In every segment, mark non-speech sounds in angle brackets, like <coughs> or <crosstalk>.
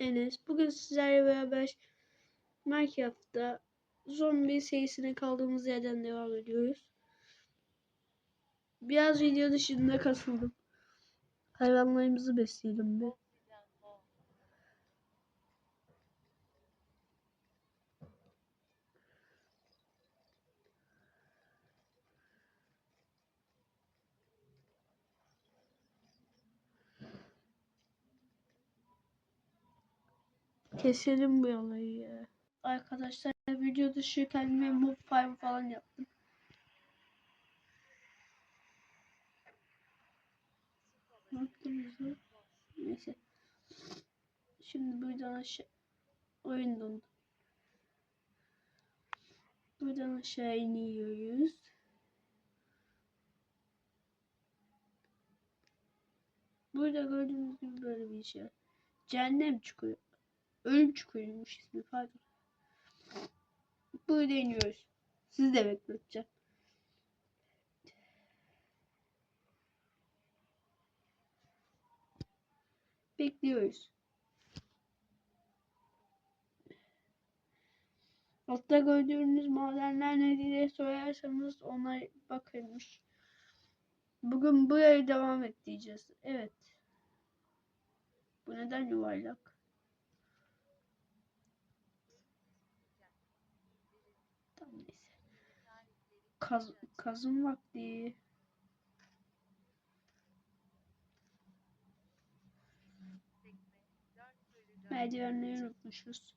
Enes. Bugün sizlerle beraber Minecraft'ta zombi serisine kaldığımız yerden devam ediyoruz. Biraz video dışında kasıldım. Hayvanlarımızı besleyelim bir. Keselim bu olayı ya. Arkadaşlar video dışı kendime mob farm falan yaptım. Ne yaptınız lan? Neyse. Şimdi buradan aşağı oyun dondu. Buradan aşağı iniyoruz. Burada gördüğünüz gibi böyle bir şey. Cehennem çukuru. Ölüm çukuruymuş ismi pardon. Burada iniyoruz. Sizi de bekleteceğim. Bekliyoruz. Altta gördüğünüz madenler ne diye sorarsanız ona bakılmış. Bugün buraya devam et diyeceğiz. Evet. Bu neden yuvarlak? Tamam neyse. Kaz, kazım vakti. Merdivenleri unutmuşuz.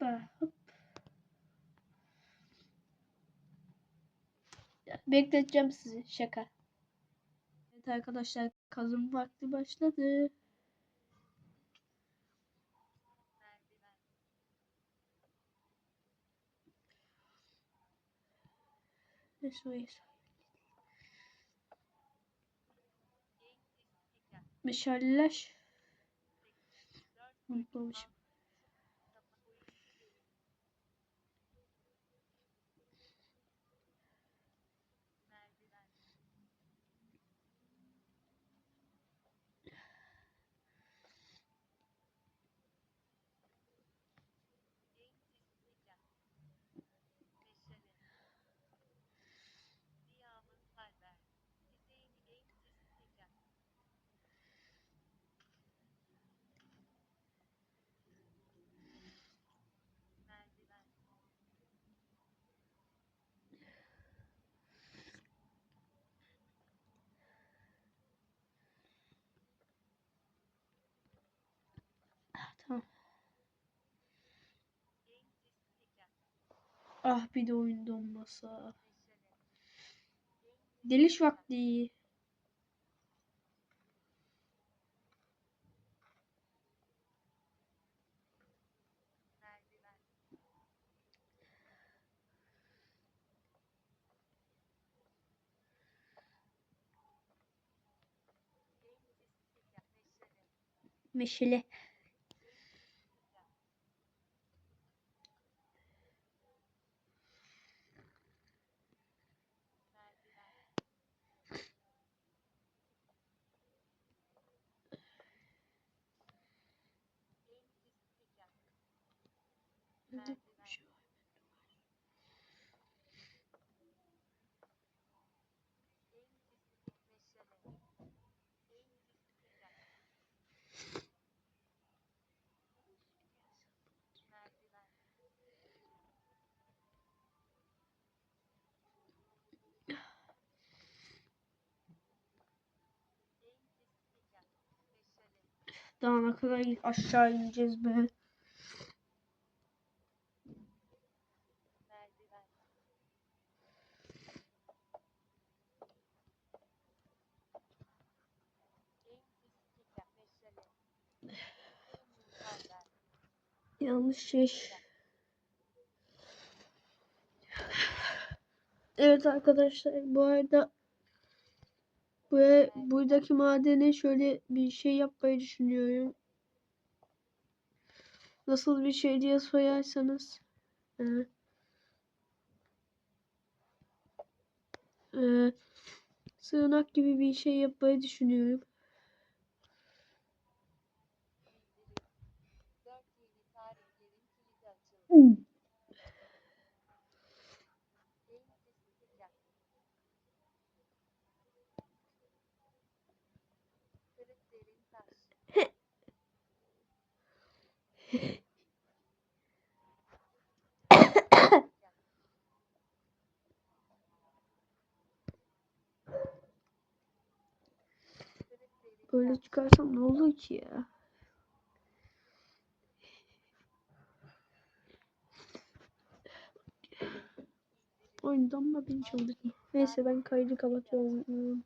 Hop. Bekleteceğim sizi. Şaka. Arkadaşlar kazım vakti başladı. SOS. Meşaleler. Unutmamışım. Ah, bir de oyun donmasa. Deliş vakti. Meşale. Daha ne kadar aşağı ineceğiz be. Yanlış şey. Evet arkadaşlar bu arada buraya, buradaki madene şöyle bir şey yapmayı düşünüyorum. Nasıl bir şey diye sorarsanız Ee, ee, sığınak gibi bir şey yapmayı düşünüyorum. Taş. çıkarsam ne olur ki ya? Oyundan da beni çıldırtma. Neyse ben kaydı kapatıyorum.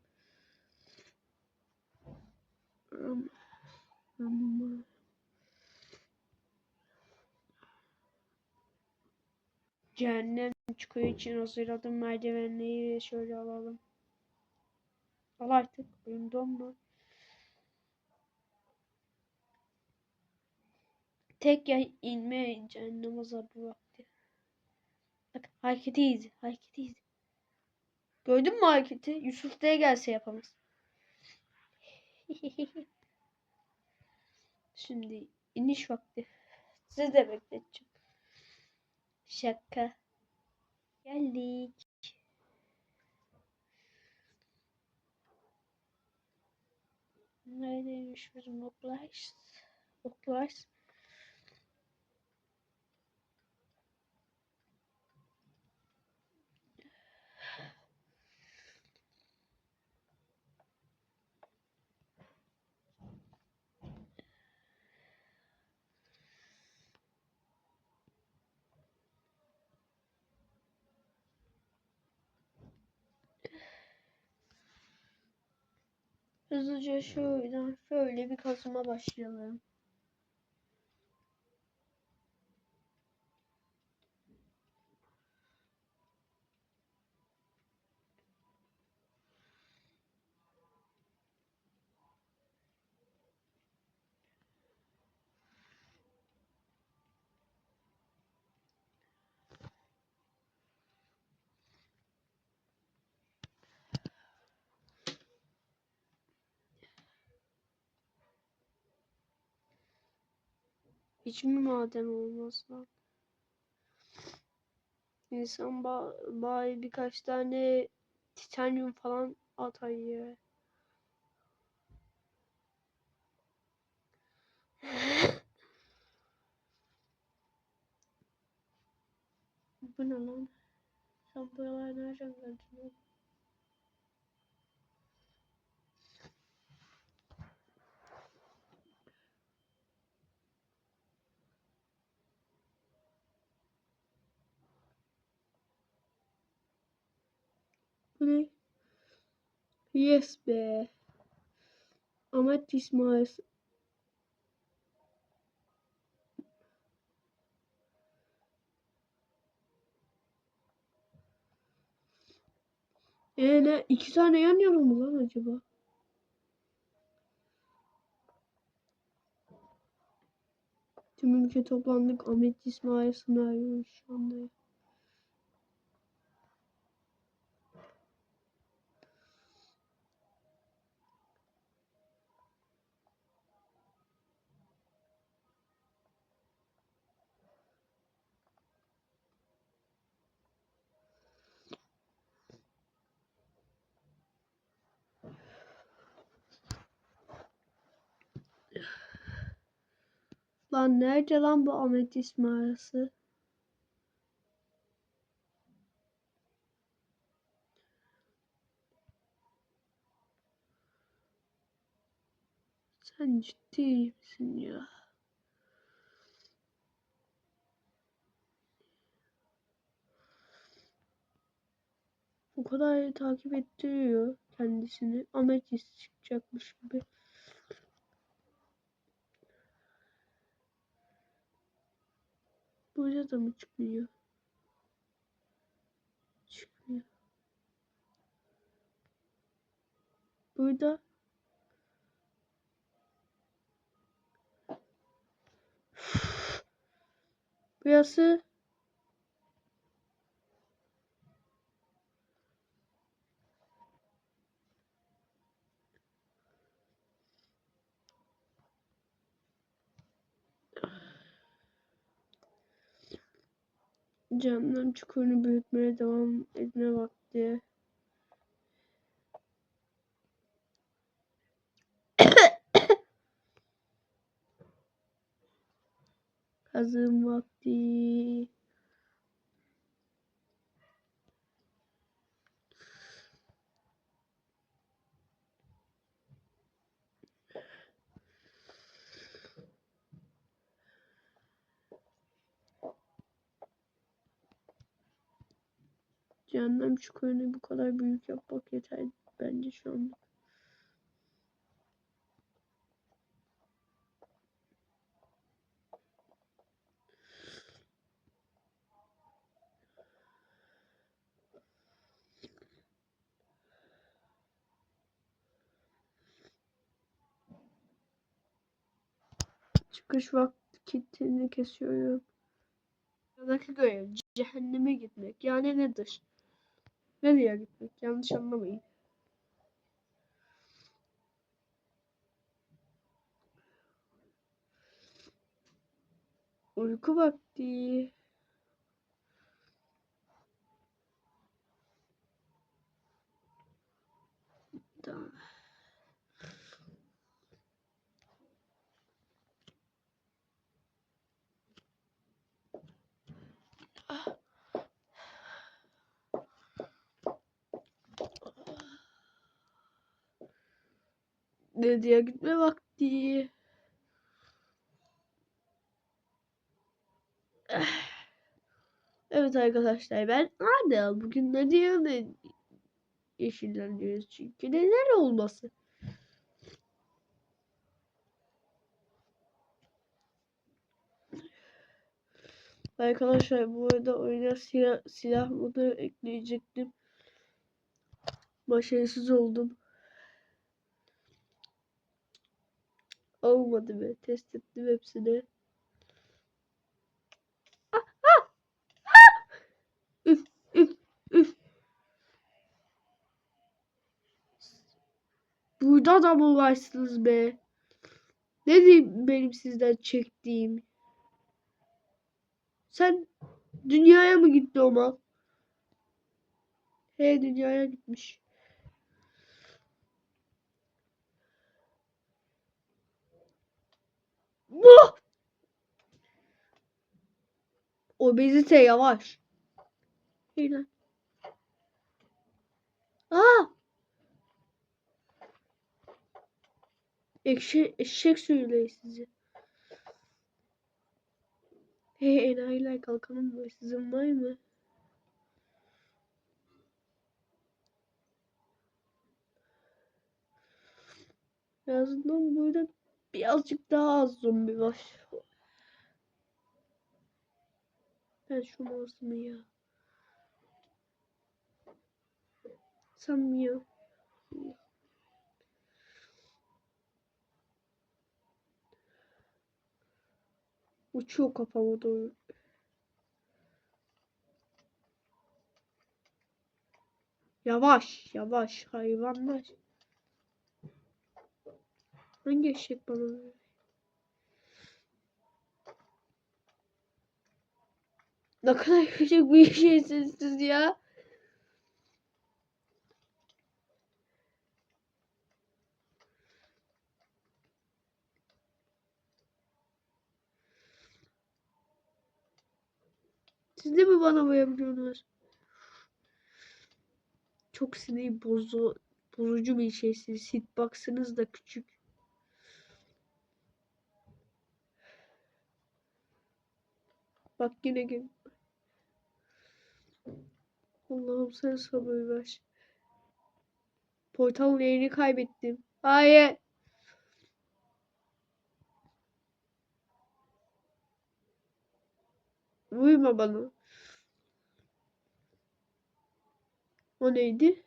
Cehennem çukuru için hazırladım merdivenleri şöyle alalım. Al artık. Oyun donma. Tek ya inme cehennem azabı vakti. Bak hareketi izle. Hareketi izle. Gördün mü hareketi? Yusuf D'ye gelse yapamaz. <laughs> Şimdi iniş vakti. Sizi de bekleteceğim. Şaka. Geldik. Neredeymiş bizim oklar? Oklar. Hızlıca şuradan şöyle bir kazıma başlayalım. Hiç mi maden olmaz lan? İnsan ba bari birkaç tane titanyum falan atayı. Bu ne lan? Sen buralar nereden geldin ne? Yes be. Ahmet İsmail. Ee ne? İki tane yan yana mı lan acaba? Tüm ülke toplandık. Ahmet İsmail sınavı şu anda. Lan nerede lan bu Ahmet İsmail'si? Sen ciddi misin ya? O kadar takip ettiriyor kendisini. Ametist çıkacakmış gibi. Burada da mı çıkmıyor? Çıkmıyor. Burada <sighs> Burası Cehennem çukurunu büyütmeye devam etme vakti. <coughs> Kazım vakti. Cehennem çukurunu bu kadar büyük yapmak yeter bence şu anda. Çıkış vaktini kesiyorum. Sıradaki görev cehenneme gitmek. Yani nedir? Nereye gitmek? Yanlış anlamayın. Uyku vakti. Tamam. Nereye gitme vakti. <sighs> Evet arkadaşlar ben Adel. Bugün Nadia'nı yeşillendiriyoruz çünkü neden olması. Arkadaşlar bu arada oyuna silah, silah modu ekleyecektim. Başarısız oldum. Olmadı be. Test ettim hepsini. Üf, üf, üf. Burada da mı varsınız be? Ne diyeyim benim sizden çektiğim? Sen dünyaya mı gitti o mal? He dünyaya gitmiş. Bu! Obezite yavaş. Lan. Aa! Ekşi, eşek sürüleyi sizi. Hey enayiler kalkalım mı? Sizin var mı? En azından burada birazcık daha az zombi var. Ben şu mouse'umu ya. Ya. Uçuyor kafama doğru. Yavaş, yavaş hayvanlar. Hangi eşek bana? Ne kadar küçük bir şeysiniz siz ya. Siz de mi bana uyabiliyorsunuz? Çok sinir bozu, bozucu bir şeysiniz. Hitbox'ınız da küçük. Bak yine gel. Allah'ım sen sabır ver. Portal yerini kaybettim. Hayır. Vurma bana. O neydi?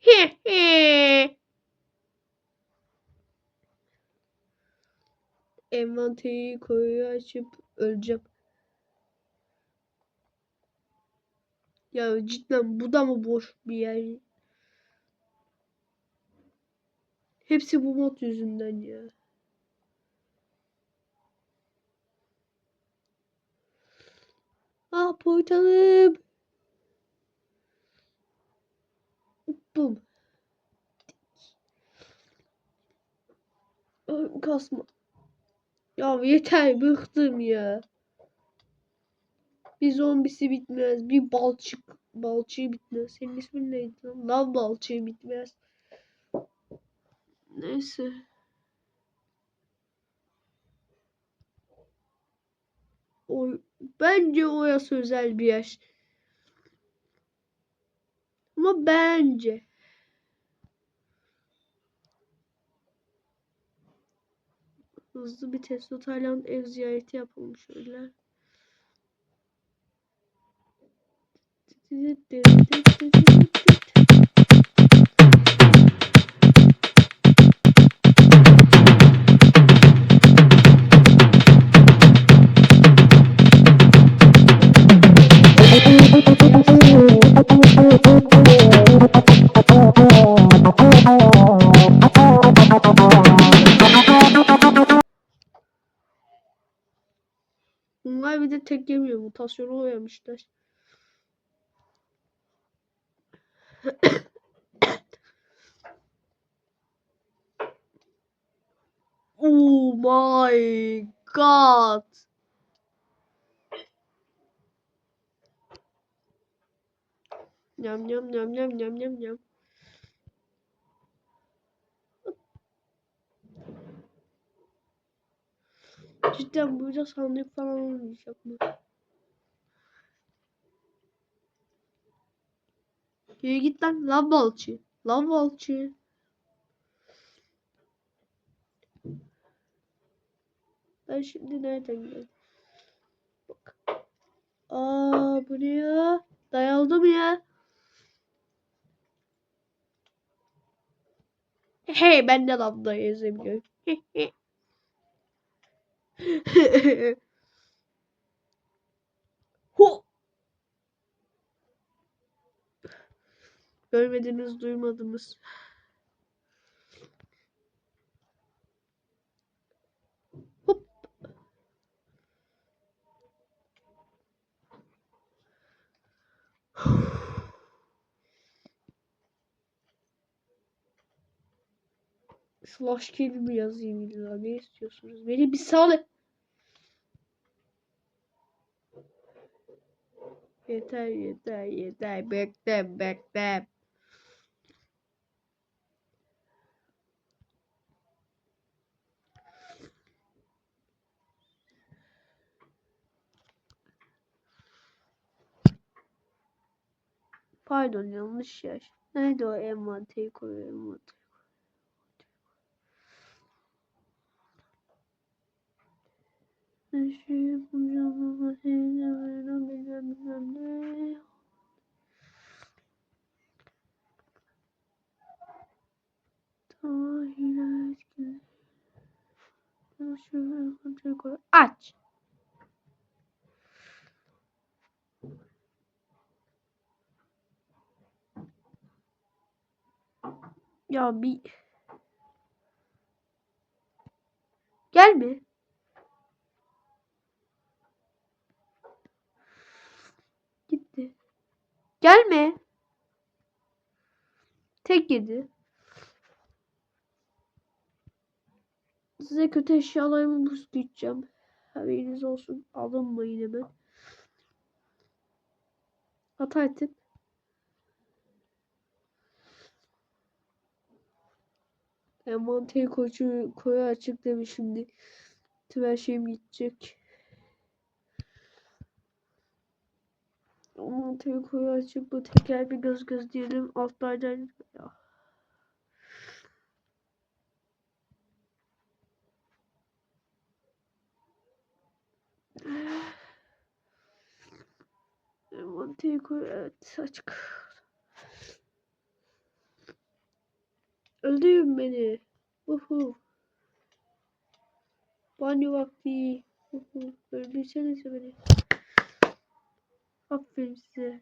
He he. Envanteri koyu açıp öleceğim. Ya cidden bu da mı boş bir yer? Hepsi bu mod yüzünden ya. Boyutalım. Bum. Ay, Kasma. Ya yeter bıktım ya. Bir zombisi bitmez. Bir balçık. Balçığı bitmez. Senin ismin neydi lan? Balçığı bitmez. Neyse. O, bence orası özel bir yer. Ama bence. Hızlı bir Tesla Tayland ev ziyareti yapalım şöyle. De tek yemiyor. Mutasyona uğramışlar. <coughs> oh my god. Nyam nyam nyam nyam nyam nyam nyam. Cidden burada sandık falan olmayacak mı? Yürü git lan lav balçı. Lav balçı. Ben şimdi nereden geldim? Bak. Aa bu ne ya? Dayaldım ya. Hey ben de lavda yazabiliyorum. <laughs> Ho! Görmediniz, duymadınız. Slash kill yazayım illa? Ne istiyorsunuz? Beni bir salın. Yeter yeter yeter. Bekle bekle. Pardon yanlış yer. Nerede o envanteri koyuyor envanteri? Şeyi bulacağım seni de vermem bilmem bilmem ne. Tamam yine etkin. Şöyle envanteri koy. Aç. Ya bir Gelme. Gitti. Gelme. Tek yedi. Size kötü eşyalarımı buz gideceğim. Haberiniz olsun. Alınmayın hemen. At artık. Envanteri koçu koyu açık demiş şimdi. Tüm her şeyim gidecek. Envanteri koyu açık bu teker bir göz göz diyelim. Altlardan ya. Envanteri koyu evet açık. Öldürün beni. Uhu. Banyo vakti. Uhu. Öldürsenize beni. Aferin size.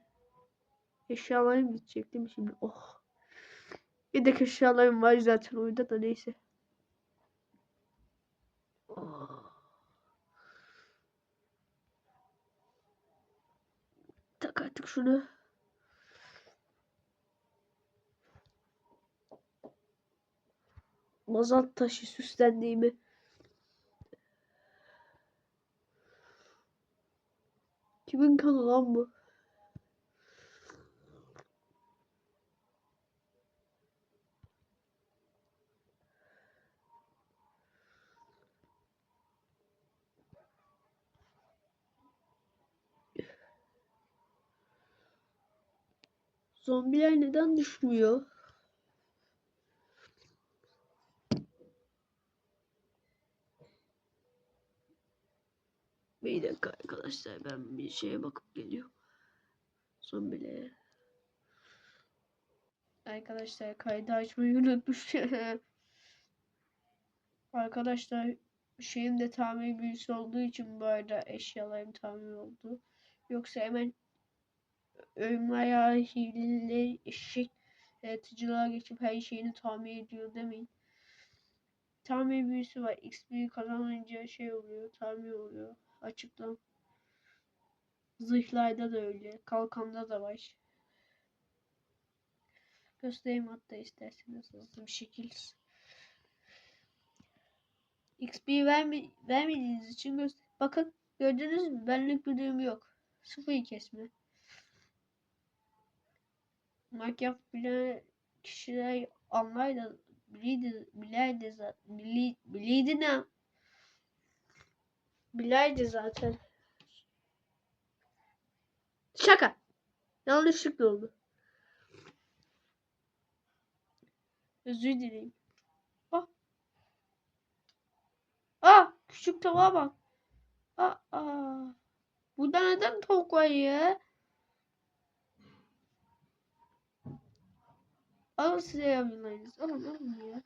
Eşyalarım gidecek değil mi şimdi? Oh. Yedek eşyalarım var zaten oyunda da neyse. Oh. artık şunu. Mazat taşı süslendiğimi. Kimin kanı lan bu? Zombiler neden düşmüyor? Bir dakika arkadaşlar ben bir şeye bakıp geliyorum. Zombilere. Arkadaşlar kaydı açmayı unutmuş. <laughs> arkadaşlar şeyim de tamir büyüsü olduğu için bu arada eşyalarım tamir oldu. Yoksa hemen ölümler hileleri eşek yaratıcılığa geçip her şeyini tamir ediyor demeyin. Tamir büyüsü var. XP kazanınca şey oluyor, tamir oluyor. Açıktan. Zırhlarda da öyle. Kalkanda da var. Göstereyim hatta isterseniz hızlı bir şekilde. XP verme, vermediğiniz için göster. Bakın gördünüz mü? Benlik bir durum yok. Sıfır kesme. Minecraft bilen kişiler anlar da bilirdi, bilerdi zaten. Bili, bilirdi ne? Bilerdi zaten. Şaka. Yanlışlıkla oldu. Özür dileyim. Ah. Ah, küçük tavuğa bak. Aa, aa. Burada neden tavuk var ya? Alın size yavrularınız. Alın alın ya.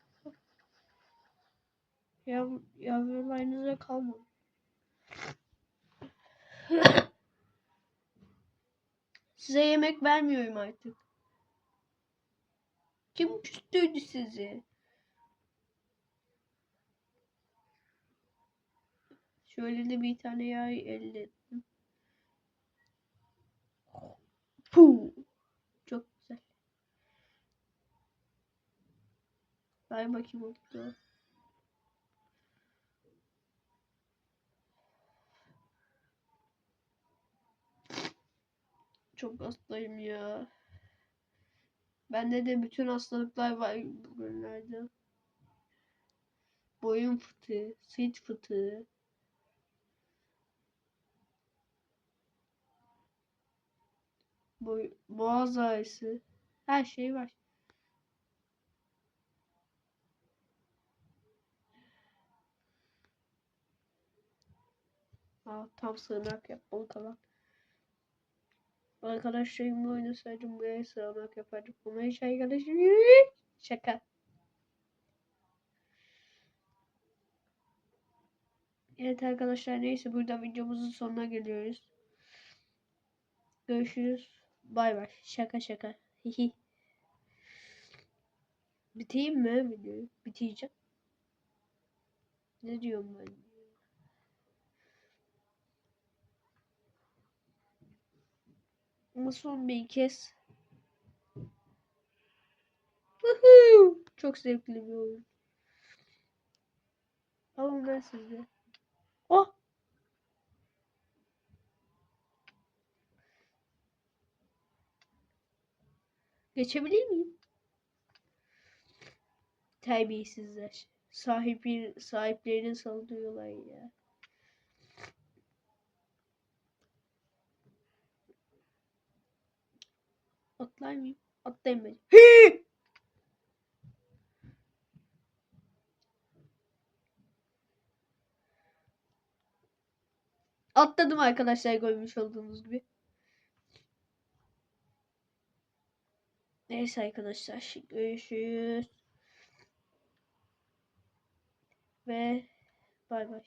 Yav, yavrularınıza kalmadı. Size yemek vermiyorum artık. Kim küstürdü sizi? Şöyle de bir tane yağ elde ettim. Puh. Çok güzel. Ver bakayım o Çok hastayım ya. Bende de bütün hastalıklar var bugünlerde. Boyun fıtığı, sırt fıtığı. Boy, boğaz ağrısı. Her şey var. Aa, tam sığınak yapmalı kalan. Arkadaşlarımla oynasaydım buraya sığınak yapardım. Ama hiç arkadaşım Şaka. Evet arkadaşlar neyse burada videomuzun sonuna geliyoruz. Görüşürüz. Bay bay. Şaka şaka. Hihi. Biteyim mi videoyu? Biteceğim. Ne diyorum ben? Ama son bir kez. Çok zevkli bir oyun. Alın ben size. Oh! Geçebilir miyim? Terbiyesizler. Sahibi, sahiplerine saldırıyorlar ya. Atlar mıyım? Ben. Hii! Atladım arkadaşlar görmüş olduğunuz gibi. Neyse arkadaşlar görüşürüz. Ve bay bay.